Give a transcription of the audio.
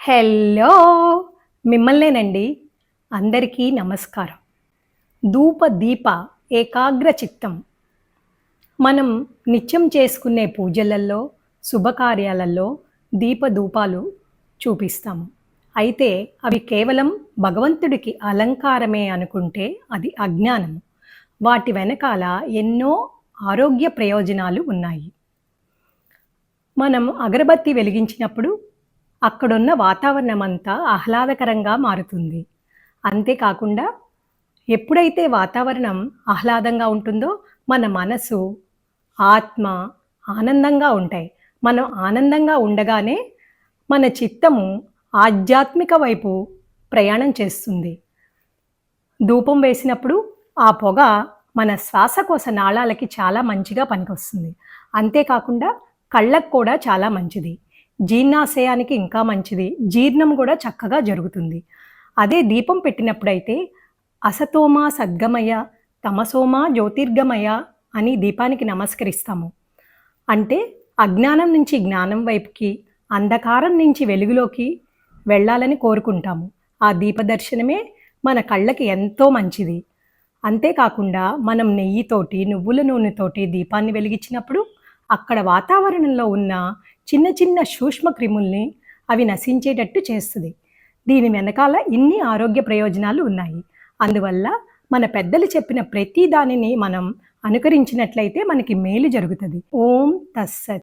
Hello! మిమ్మల్నేనండి. అందరికీ నమస్కారం. ధూప దీప ఏకాగ్ర చిత్తం. మనం నిత్యం చేసుకునే పూజలలో శుభకార్యాలలో దీపధూపాలు చూపిస్తాము. అయితే అవి కేవలం భగవంతుడికి అలంకారమే అనుకుంటే అది అజ్ఞానము. వాటి వెనకాల ఎన్నో ఆరోగ్య ప్రయోజనాలు ఉన్నాయి. మనం అగరబత్తి వెలిగించినప్పుడు అక్కడున్న వాతావరణం అంతా ఆహ్లాదకరంగా మారుతుంది. అంతేకాకుండా ఎప్పుడైతే వాతావరణం ఆహ్లాదంగా ఉంటుందో మన మనసు ఆత్మ ఆనందంగా ఉంటాయి. మనం ఆనందంగా ఉండగానే మన చిత్తము ఆధ్యాత్మిక వైపు ప్రయాణం చేస్తుంది. ధూపం వేసినప్పుడు ఆ పొగ మన శ్వాసకోశ నాళాలకి చాలా మంచిగా పనికొస్తుంది. అంతేకాకుండా కళ్ళకు కూడా చాలా మంచిది. జీర్ణాశయానికి ఇంకా మంచిది. జీర్ణం కూడా చక్కగా జరుగుతుంది. అదే దీపం పెట్టినప్పుడైతే అసతోమ సద్గమయ తమసోమ జ్యోతిర్గమయ అని దీపానికి నమస్కరిస్తాము. అంటే అజ్ఞానం నుంచి జ్ఞానం వైపుకి అంధకారం నుంచి వెలుగులోకి వెళ్ళాలని కోరుకుంటాము. ఆ దీపదర్శనమే మన కళ్ళకి ఎంతో మంచిది. అంతేకాకుండా మనం నెయ్యితోటి నువ్వుల నూనెతోటి దీపాన్ని వెలిగించినప్పుడు అక్కడ వాతావరణంలో ఉన్న చిన్న చిన్న సూక్ష్మ క్రిముల్ని అవి నశించేటట్టు చేస్తుంది. దీని వెనకాల ఇన్ని ఆరోగ్య ప్రయోజనాలు ఉన్నాయి. అందువల్ల మన పెద్దలు చెప్పిన ప్రతి దానిని మనం అనుకరించినట్లయితే మనకి మేలు జరుగుతుంది. ఓం తస్సత్.